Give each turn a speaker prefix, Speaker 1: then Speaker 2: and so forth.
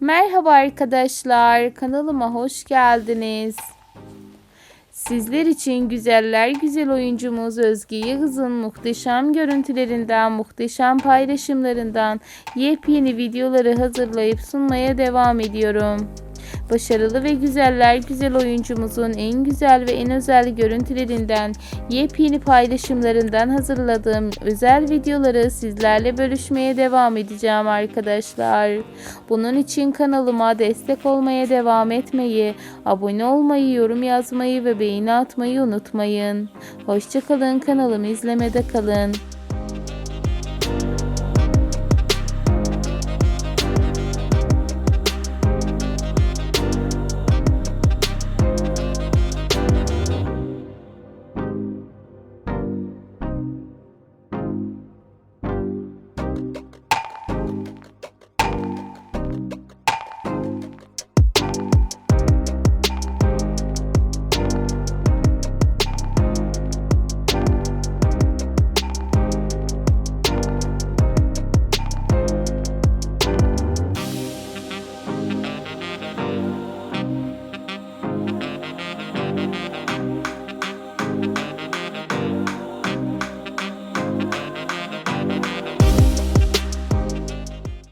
Speaker 1: Merhaba arkadaşlar, kanalıma hoş geldiniz. Sizler için güzeller güzel oyuncumuz Özge Yıldız'ın muhteşem görüntülerinden, muhteşem paylaşımlarından yepyeni videoları hazırlayıp sunmaya devam ediyorum. Başarılı ve güzeller güzel oyuncumuzun en güzel ve en özel görüntülerinden, yepyeni paylaşımlarından hazırladığım özel videoları sizlerle bölüşmeye devam edeceğim arkadaşlar. Bunun için kanalıma destek olmaya devam etmeyi, abone olmayı, yorum yazmayı ve beğeni atmayı unutmayın. Hoşçakalın kanalımı izlemede kalın.